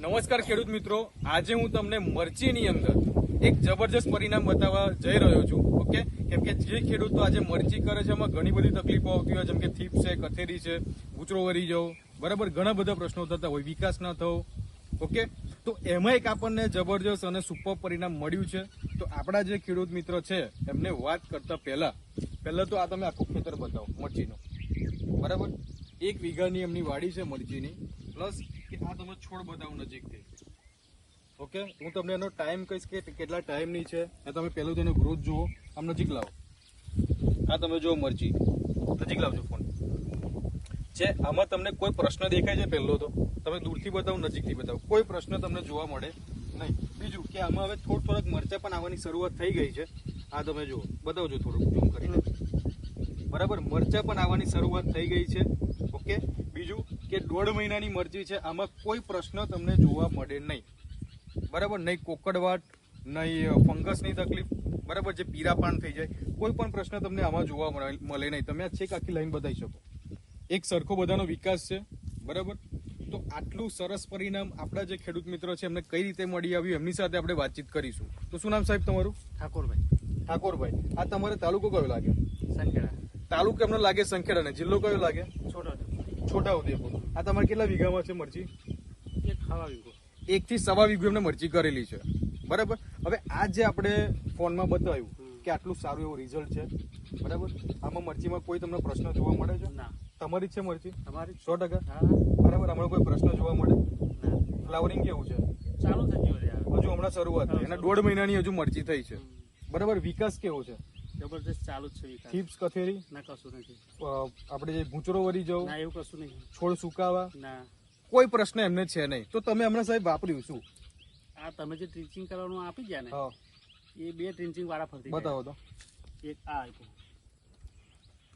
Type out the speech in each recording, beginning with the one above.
નમસ્કાર ખેડૂત મિત્રો. આજે હું તમને મરચીની અંદર એક જબરજસ્ત પરિણામ બતાવવા જઈ રહ્યો છું. ઓકે? કેમ કે જે ખેડૂતો આજે મરચી કરે છે, એમાં ઘણી બધી તકલીફો આવતી હોય, જેમ કે થીપ છે, કથેરી છે, ગુચરો વરી જવો, બરાબર ઘણા બધા પ્રશ્નો થતા હોય, વિકાસ ના થવો. ઓકે? તો એમાં એક આપણને જબરજસ્ત અને સુપર પરિણામ મળ્યું છે. તો આપણા જે ખેડૂત મિત્ર છે, એમને વાત કરતા પહેલા પહેલા તો આ તમે આખું ખેતર બતાવો, મરચીનું. બરાબર? એક વીઘાની એમની વાડી છે મરચીની, પ્લસ કે આ તમે છોડ બતાવો નજીકથી. ઓકે? હું તમને એનો ટાઈમ કહીશ કે કેટલા ટાઈમની છે એ તમે પહેલું તેનો ગ્રોથ જુઓ, આમ નજીક લાવો. આ તમે જુઓ મરચી નજીક લાવજો ફોન છે આમાં તમને કોઈ પ્રશ્ન દેખાય છે પહેલો તો, તમે દૂરથી બતાવો, નજીકથી બતાવો. કોઈ પ્રશ્ન તમને જોવા મળે નહીં. બીજું કે આમાં હવે થોડ થોડાક મરચા પણ આવવાની શરૂઆત થઈ ગઈ છે. આ તમે જુઓ. બતાવજો થોડુંક ઝૂમ કરીને. બરાબર? મરચા પણ આવવાની શરૂઆત થઈ ગઈ છે. ઓકે? બીજું કે દોઢ મહિનાની મરજી છે આમાં કોઈ પ્રશ્ન તમને જોવા મળે નહીં. બરાબર? નહીં કોકડવાટ નહીં ફંગસની તકલીફ બરાબર? જે પીરા પાન થઈ જાય કોઈ પણ પ્રશ્ન તમને આમાં જોવા મળે મળે નહીં. તમે આ છેક આખી લાઈન બતાવી શકો. એક સરખો બધાનો વિકાસ છે બરાબર? તો આટલું સરસ પરિણામ આપણા જે ખેડૂત મિત્રો છે એમને કઈ રીતે મળી આવ્યું એમની સાથે આપણે વાતચીત કરીશું. તો શું નામ સાહેબ તમારું? ઠાકોરભાઈ. ઠાકોરભાઈ. આ તમારે તાલુકો કયો લાગે? સંખેડા. તાલુકો એમનો લાગે સંખેડા ને જિલ્લો કયો લાગે? છોટો છોટા ઉદેપુર આ તમારે કેટલા વીઘામાં છે મરચી? એક ખાવા વીઘો. એક થી સવા વીઘો એમને મરચી કરેલી છે. બરાબર? હવે આ જે આપણે ફોનમાં બતાવ્યું કે આટલું સારું એવું રિઝલ્ટ છે બરાબર? આમાં મરચીમાં કોઈ તમને પ્રશ્ન જોવા મળે છે? ના. તમારી છે મરચી? તમારી સો ટકા? હા બરાબર? હમણાં કોઈ પ્રશ્ન જોવા મળે? ફ્લાવરિંગ કેવું છે? ચાલુ થઈ ગયું હજુ હમણાં શરૂઆત એના દોઢ મહિનાની હજુ મરચી થઈ છે. બરાબર? વિકાસ કેવો છે? જબરદસ્ત ચાલુ જ છે થીપ્સ કથેરી? ના કશું નથી. આપણે જે ભૂચરો વરી જવું ના એવું કશું નહીં. છોડ સુકાવા? ના. કોઈ પ્રશ્ન એમને છે નહીં. તો તમે હમણાં સાહેબ વાપર્યું શું? આ તમે જે ટ્રીચિંગ કરવાનું આપી ગયા ને હા. એ બે ટ્રીચિંગ વાળા ફરતી બતાવો તો. એક આ આપ્યું.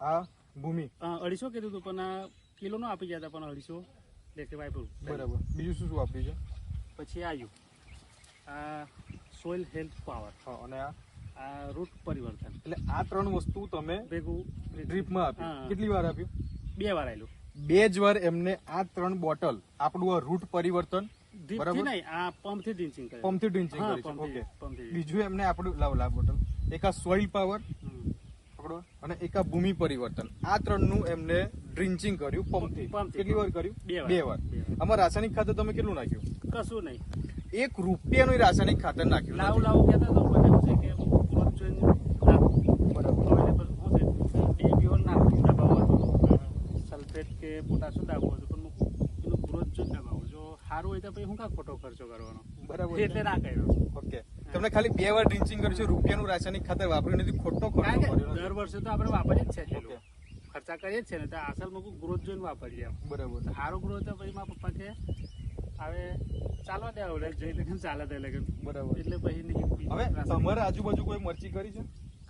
આ ભૂમિ. અઢીસો કીધું હતું પણ આ નો આપી ગયા હતા પણ અઢીસો લેખે વાપર્યું. બરાબર. બીજું શું શું વાપર્યું છે? પછી આવ્યું આ સોઇલ હેલ્થ પાવર અને આ? આ રૂટ પરિવર્તન. એટલે આ ત્રણ વસ્તુ તમે ભેગું ડ્રીપમાં આપી કેટલી વાર આપ્યું? બે વાર આવેલું બે જ વાર એમને આ ત્રણ બોટલ આપણું આ રૂટ પરિવર્તન બરાબર. નહીં આ પંપથી ડ્રિંચિંગ કરે. પંપથી ડ્રિંચિંગ હા, કરી છે. પંપથી, ઓકે બીજું એમને આપણું લાવ લાવ બોટલ. એક આ સોઇલ પાવર આપણો અને એક આ ભૂમિ પરિવર્તન. આ ત્રણનું એમને ડ્રિન્ચિંગ કર્યું પંપથી. કેટલી વાર કર્યું? બે વાર. બે વાર. આમાં રાસાયણિક ખાતર તમે કેટલું નાખ્યું? કશું નહીં. એક રૂપિયાનું રાસાયણિક ખાતર નાખ્યું. લાવ. લાવ કહેતા તો પણ એવું છે કે ગ્રોથ જોઈને નાખવું બરાબર અવેલેબલ શું છે બે બીઓલ નાખવું દબાવવું હતું સલ્ફેટ કે પોટાશિયમ નાખવું હતું પણ એનું ગ્રોથ જ દબાવું જો સારું હોય તો પછી હું કા ખોટો ખર્ચો કરવાનો? બરાબર એટલે ના કર્યો. ઓકે. તમને ખાલી બે વાર ડ્રિંચિંગ કર્યું છે રૂપિયાનું રાસાયણિક ખાતર વાપર્યું નથી ખોટો ખર્ચો કર્યો દર વર્ષે તો આપણે વાપરીએ જ છે ઓકે. ખર્ચા કરીએ જ છે ને તો અસલમાં ગ્રોથ જોઈને વાપરીએ બરાબર. સારો ગ્રોથ તો પછી મારા પપ્પા કે હવે ચાલવા દે હવે જઈ લે ચાલે તે લગન. બરાબર. એટલે પછી નહીં. હવે તમારે આજુબાજુ કોઈ મરચી કરી છે?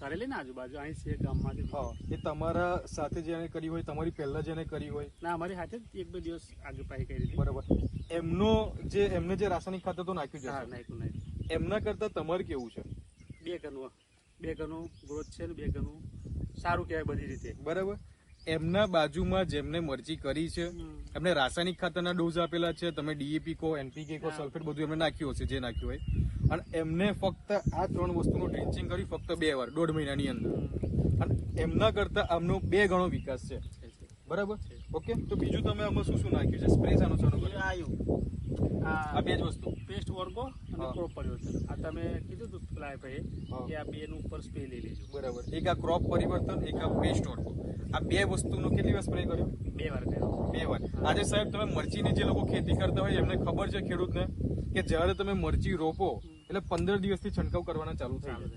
કરેલી ને આજુબાજુ અહીં છે ગામમાંથી. હા એ તમારા સાથે જેને કરી હોય તમારી પહેલા જેને કરી હોય. ના અમારી સાથે એક બે દિવસ પાછી કરી હતી. બરાબર. એમનો જે એમને જે રાસાયણિક ખાતર તો નાખ્યું હા છે નાખ્યું નાખ્યું. એમના કરતા તમારે કેવું છે? બે ગણું બે ગણું ગ્રોથ છે ને બે ગણું સારું કહેવાય બધી રીતે. બરાબર. એમના બાજુમાં જેમને મરજી કરી છે એમને રાસાયણિક ખાતરના ડોઝ આપેલા છે તમે ડીએપી કહો એનપીકે હા. સલ્ફેટ બધું એમને નાખ્યું હશે જે નાખ્યું હોય. અને એમને ફક્ત આ ત્રણ વસ્તુનું ડ્રિંચિંગ કર્યું ફક્ત બે વાર દોઢ મહિનાની અંદર. અને એમના કરતા આમનો બે ગણો વિકાસ છે. બરાબર? ઓકે? તો બીજું તમે આમાં શું શું નાખ્યું છે? સ્પ્રે સાનો સાનો કર્યો? આ બે જ વસ્તુ. ક્રોપ પરિવર્તન આ તમે કીધું હતું પેલા ભાઈ કે આ બે નું ઉપર સ્પ્રે લઈ લેજો. બરાબર. એક આ ક્રોપ પરિવર્તન એક આ પેસ્ટ ઓર્ગો આ બે વસ્તુનો કેટલી વાર સ્પ્રે કર્યો? બે વાર કર્યો બે વાર. આજે સાહેબ તમે મરચીની જે લોકો ખેતી કરતા હોય એમને ખબર છે ખેડૂતને કે જ્યારે તમે મરચી રોપો એટલે પંદર દિવસથી છંટકાવ કરવાના ચાલુ થઈ જાય.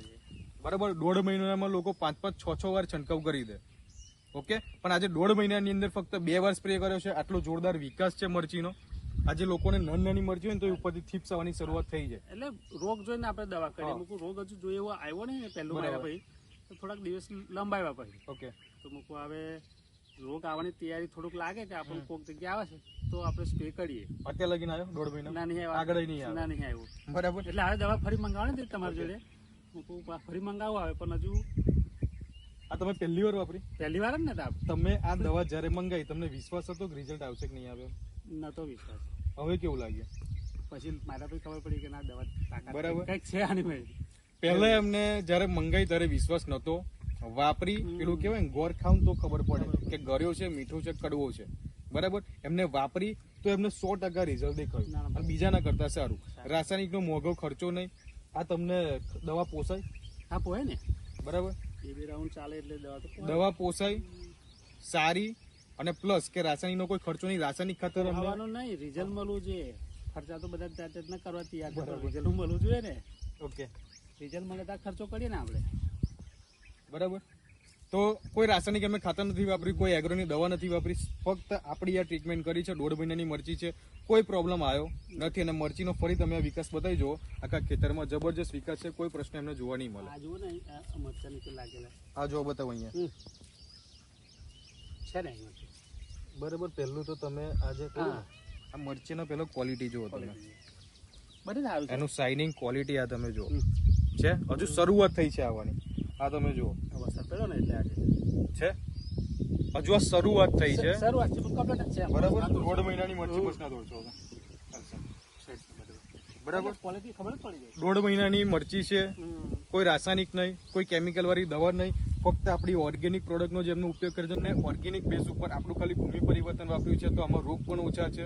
બરાબર? દોઢ મહિનામાં લોકો પાંચ પાંચ છ છ વાર છંટકાવ કરી દે. ઓકે? પણ આજે દોઢ મહિનાની અંદર ફક્ત બે વાર સ્પ્રે કર્યો છે. આટલો જોરદાર વિકાસ છે મરચીનો. આજે લોકોને નાની નાની મરજી હોય ને તો એ ઉપરથી થીપ્સ આવવાની શરૂઆત થઈ જાય. એટલે રોગ જોઈને આપણે દવા કરીએ. મૂકું રોગ હજુ જોઈએ એવો આવ્યો નહીં ને પહેલું બરાબર. ભાઈ તો થોડાક દિવસ લંબાવ્યા પછી. ઓકે. તો મૂકું હવે રોગ આવવાની તૈયારી થોડુંક લાગે કે આપણને કોઈક જગ્યા આવે છે તો આપણે સ્પ્રે કરીએ. અત્યારે લગીને આવ્યો? દોઢ મહિના? ના નહીં આવ્યો. આગળ નહીં આવ્યો. ના નહીં આવ્યું. બરાબર. એટલે હવે દવા ફરી મંગાવવાની હતી તમારી જોડે? મૂકું ફરી મંગાવવા આવે પણ હજુ આ તમે પહેલી વાર વાપરી? પહેલી વાર જ ને તમે આ દવા જ્યારે મંગાવી તમને વિશ્વાસ હતો કે રિઝલ્ટ આવશે કે નહીં આવે નતો વિશ્વાસ. હવે કેવું લાગ્યું પછી મારા પછી ખબર પડી કે ના દવા તાકાત બરાબર. કંઈક છે આની ભાઈ પહેલા એમને જ્યારે મંગાઈ ત્યારે વિશ્વાસ નતો. વાપરી પેલું કેવાય ને ગોર ખાવ તો ખબર પડે કે ગળ્યો છે મીઠો છે કડવો છે. બરાબર? એમને વાપરી તો એમને સો ટકા રિઝલ્ટ દેખાયું. અને બીજાના કરતા સારું. રાસાયણિક નો મોંઘો ખર્ચો નહીં. આ તમને દવા પોસાય? હા પોસાય ને. બરાબર? એ બે રાઉન્ડ ચાલે એટલે દવા દવા પોસાય સારી અને પ્લસ કે રાસાયણિક નો કોઈ ખર્ચો નહીં રાસાયણિક ખાતર અમને નહીં રિઝલ્ટ મળવું જોઈએ. ખર્ચા તો બધા જ જાતના કરવા તૈયાર રિઝલ્ટ મળવું જોઈએ ને. ઓકે રિઝલ્ટ મળે તો ખર્ચો કરીએ ને આપણે. બરાબર? તો કોઈ રાસાયણિક અમે ખાતર નથી વાપરી કોઈ એગ્રોની દવા નથી વાપરી ફક્ત આપણી આ ટ્રીટમેન્ટ કરી છે દોઢ મહિનાની મરચી છે. કોઈ પ્રોબ્લેમ આવ્યો નથી અને મરચીનો ફરી તમે વિકાસ બતાવી જુઓ આખા ખેતરમાં જબરજસ્ત વિકાસ છે કોઈ પ્રશ્ન એમને જોવા નહીં મળે. આ જુઓ ને આ આ લાગેલા જો બતાવો અહીંયા. છે ને? બરાબર પહેલું તો તમે આ જે કહ્યું ને, આ મરચીનો પહેલો ક્વોલિટી જુઓ તમે. બરાબર એનું શાઇનિંગ ક્વોલિટી આ તમે જુઓ. છે? હજુ શરૂઆત થઈ છે આવવાની. આ તમે જુઓ. વરસાદ પડ્યો ને એટલે આજે. છે? હજુ આ શરૂઆત થઈ છે. શરૂઆત છે કમ્પ્લીટ છે. બરાબર? દોઢ મહિનાની મરચી બસના દોડ છો બરાબર? ક્વોલિટી ખબર પડી જાય દોઢ મહિનાની મરચી છે. કોઈ રાસાયણિક નહીં કોઈ કેમિકલ વાળી દવા નહીં. ફક્ત આપણી ઓર્ગેનિક પ્રોડક્ટનો જેમનો ઉપયોગ કરે છે અને ઓર્ગેનિક બેઝ ઉપર આપણું ખાલી ભૂમિ પરિવર્તન વાપર્યું છે તો આમાં રોગ પણ ઓછા છે.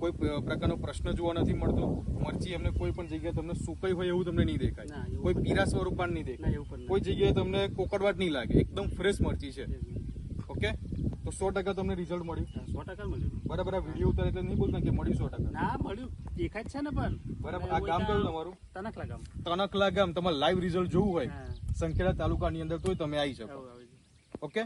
કોઈ પ્રકારનો પ્રશ્ન જોવા નથી મળતો. મરચી એમને કોઈ પણ જગ્યાએ તમને સુકાઈ હોય એવું તમને નહીં દેખાય. કોઈ પીરા સ્વરૂપ પણ નહીં દેખાય. કોઈ જગ્યાએ તમને કોકડવાટ નહીં લાગે. એકદમ ફ્રેશ મરચી છે. ઓકે? તો સો ટકા તમને રિઝલ્ટ મળ્યું. સો ટકા મળ્યું. બરાબર આ વીડિયો ઉતારે એટલે નહીં બોલતા કે મળ્યું સો ટકા? ના મળ્યું. દેખાય છે ને પણ. બરાબર આ ગામ કયું તમારું? તનકલા ગામ. તનકલા ગામ. તમારે લાઈવ રિઝલ્ટ જોવું હોય. સંખેડા તાલુકાની અંદર તોય તમે આવી શકો. ઓકે?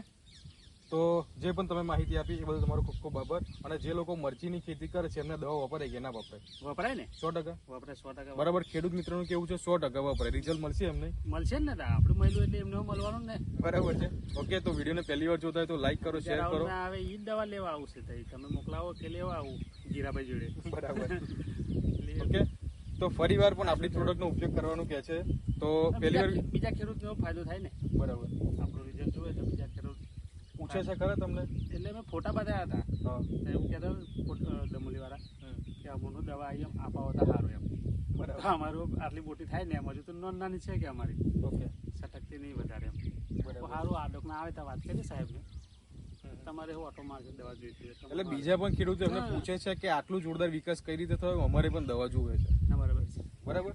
તો જે પણ તમે માહિતી આપી એ બધું તમારો ખૂબ ખૂબ આભાર. અને જે લોકો મરચીની ખેતી કરે છે એમને દવા વપરાય કે ના વપરાય? વપરાય ને? સો ટકા. વપરાય સો ટકા બરાબર? ખેડૂત મિત્રોનું કેવું છે? સો ટકા વપરાય. રિઝલ્ટ મળશે એમને? મળશે ને. આપણે મળ્યું એટલે એમને મળવાનું ને. બરાબર છે. ઓકે તો વિડીયોને પહેલી વાર જોતા હોય તો લાઈક કરો શેર કરો. હવે આવે ઈ દવા લેવા આવશે તમે મોકલાવો કે લેવા આવું? જીરાભાઈ જોડે. બરાબર. ઓકે? તો ફરી વાર પણ આપણી પ્રોડક્ટનો ઉપયોગ કરવાનું કહે છે. તો પહેલી વાર બીજા ખેડૂતને ફાયદો થાય ને. બરાબર. આપણું રિઝલ્ટ જોવે તો બીજા ખેડૂત પૂછે છે ખરા તમને? એટલે મેં ફોટા બતાવ્યા હતા. હા. એવું કહેતા દમોલી વાળા કે અમોનું દવા આવી એમ આપાવો તો સારું એમ. બરાબર. અમારું આટલી મોટી થાય ને એમ હજુ તો નોન નાની છે કે અમારી. ઓકે. સટકતી નહીં વધારે એમ. બરાબર. સારું આડોકના આવે તો વાત કરી સાહેબને. તમારે ઓટો માર્કેટ દવા જોઈતી છે એટલે બીજા પણ ખેડૂતો એમને પૂછે છે કે આટલું જોરદાર વિકાસ કઈ રીતે થયો? અમારે પણ દવા જોવે છે. બરાબર?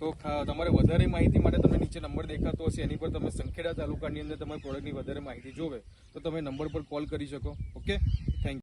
તો તમારે વધારે માહિતી માટે તમને નીચે નંબર દેખાતો હશે, એની પર તમે સંખેડા તાલુકાની અંદર તમારી પ્રોડક્ટની વધારે માહિતી જોવે, તો તમે નંબર પર કોલ કરી શકો ઓકે